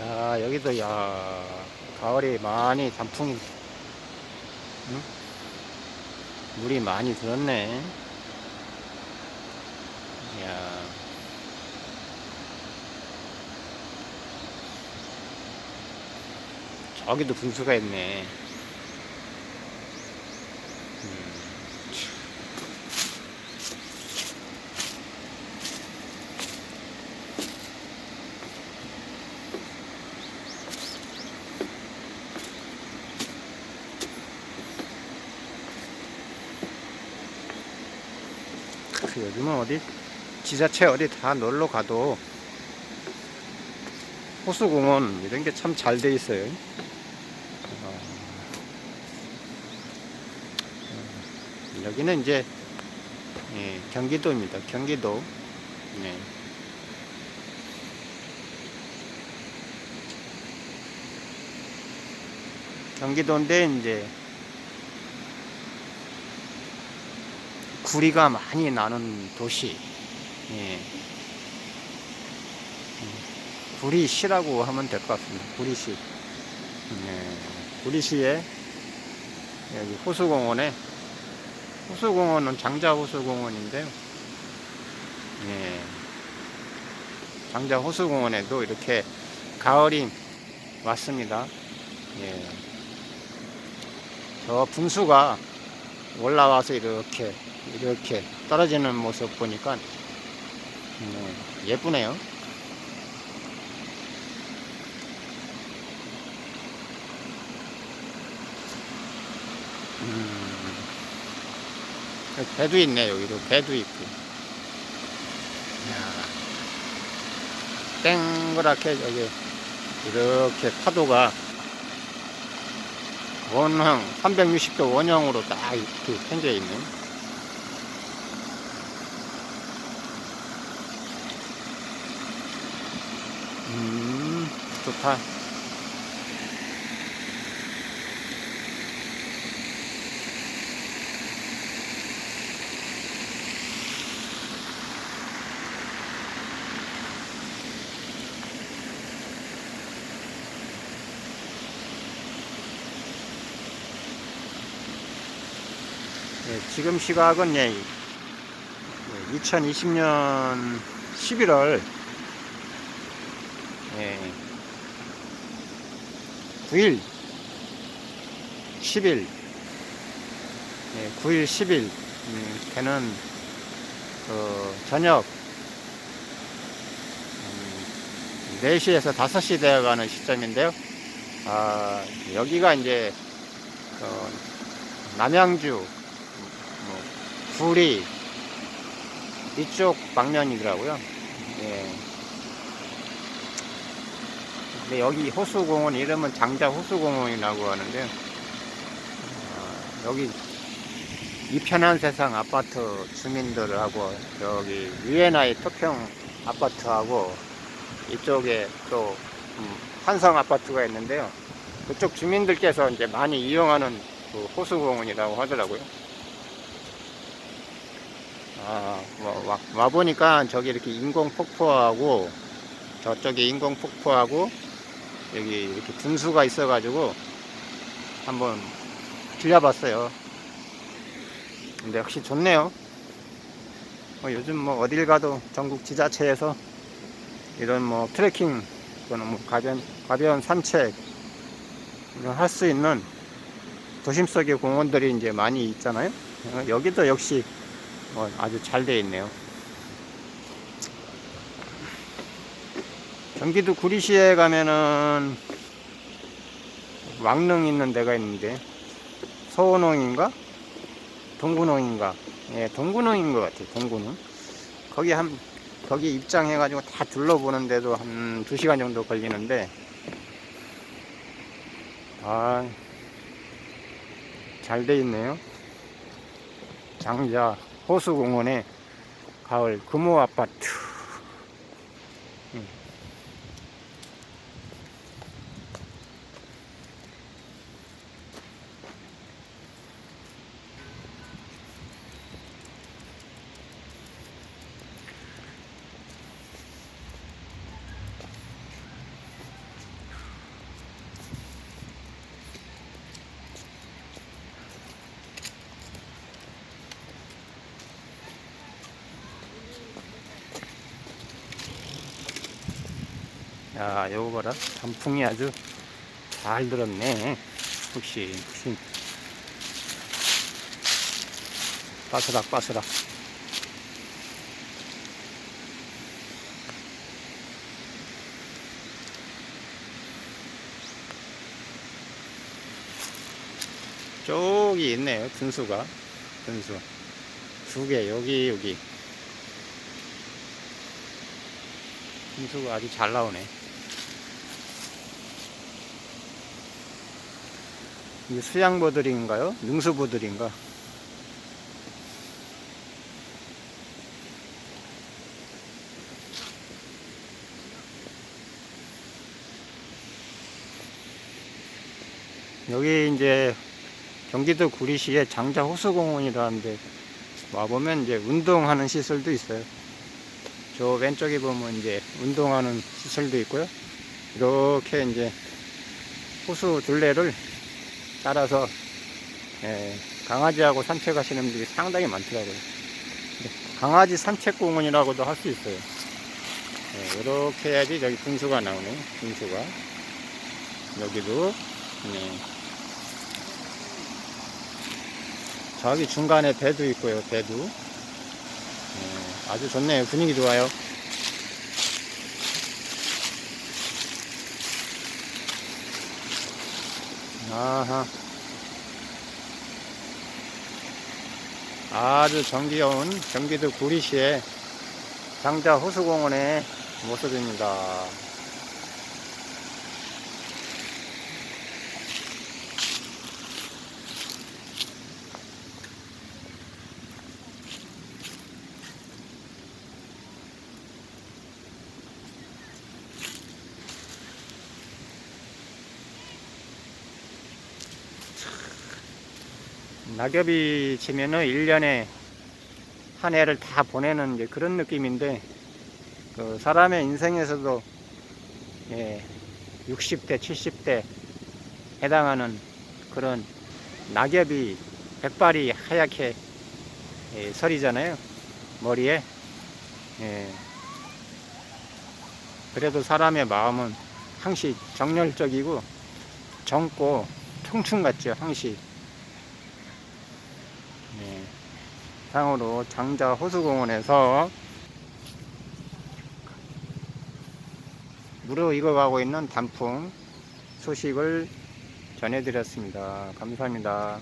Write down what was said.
야, 여기도, 야, 가을이 많이 단풍이, 응? 물이 많이 들었네. 야. 저기도 분수가 있네. 음, 그 요즘은 어디 지자체 어디 다 놀러 가도 호수공원 이런 게 참 잘 돼 있어요. 어, 어, 여기는 이제 예, 경기도입니다. 경기도. 네. 경기도인데 이제 구리가 많이 나는 도시. 예. 음, 구리시라고 하면 될 것 같습니다. 구리시. 예. 구리시에 여기 호수공원에 호수공원은 장자호수공원인데요. 예. 장자호수공원에도 이렇게 가을이 왔습니다. 예. 저 분수가 올라와서 이렇게 이렇게 떨어지는 모습 보니까 음, 예쁘네요. 음, 배도 있네 여기도 배도 있고. 땡그랗게 여기 이렇게 파도가 원형 360도 원형으로 딱 이렇게 펴져 있는 음 좋다. 예, 지금 시각은 예, 2020년 11월. 예, 9일, 10일, 예, 9일, 10일 음, 되는 그 저녁 음, 4시에서 5시 되어가는 시점인데요. 아, 여기가 이제 어, 남양주 뭐, 구리 이쪽 방면이더라고요. 예. 근데 여기 호수공원 이름은 장자 호수공원이라고 하는데 어, 여기 이 편한 세상 아파트 주민들하고 여기 유엔아이 토평 아파트하고 이쪽에 또 음, 한성 아파트가 있는데요. 그쪽 주민들께서 이제 많이 이용하는 그 호수공원이라고 하더라고요. 아, 와, 와, 와 보니까 저기 이렇게 인공 폭포하고 저쪽에 인공 폭포하고 여기 이렇게 분수가 있어가지고 한번 들려봤어요. 근데 역시 좋네요. 뭐 요즘 뭐 어딜 가도 전국 지자체에서 이런 뭐 트레킹 또는 뭐 가변, 가벼운 산책 할 수 있는 도심 속의 공원들이 이제 많이 있잖아요. 어, 여기도 역시 뭐 아주 잘 되어 있네요. 경기도 구리시에 가면은 왕릉 있는 데가 있는데 서원홍인가? 동구농인가? 예 동구농인 것 같아요 동구농. 거기 한 거기 입장해 가지고 다 둘러보는데도 한 2시간 정도 걸리는데 아 잘 돼 있네요. 장자 호수공원의 가을 금호 아파트 야, 요거 봐라. 단풍이 아주 잘 들었네. 푹신, 푹신. 바스락, 바스락. 저기 있네요. 분수가. 분수. 두 개, 여기, 여기. 분수가 아주 잘 나오네. 수양보들인가요? 능수보들인가? 여기 이제 경기도 구리시에 장자 호수공원이라는데 와보면 이제 운동하는 시설도 있어요. 저 왼쪽에 보면 이제 운동하는 시설도 있고요. 이렇게 이제 호수 둘레를 따라서 예, 강아지하고 산책하시는 분들이 상당히 많더라고요. 네, 강아지 산책공원이라고도 할 수 있어요. 예, 이렇게 해야지 저기 분수가 나오네. 분수가 여기도 네. 저기 중간에 배도 있고요. 배도 네, 아주 좋네요. 분위기 좋아요. 아하. 아주 정겨운 경기도 구리시의 장자 호수공원의 모습입니다. 낙엽이 지면은 1년에 한 해를 다 보내는 그런 느낌인데 그 사람의 인생에서도 예, 60대, 70대 해당하는 그런 낙엽이 백발이 하얗게 예, 서리잖아요. 머리에. 예. 그래도 사람의 마음은 항시 정열적이고 젊고 청춘 같죠, 항시. 네. 상으로 장자 호수공원에서 무르 익어가고 있는 단풍 소식을 전해드렸습니다. 감사합니다.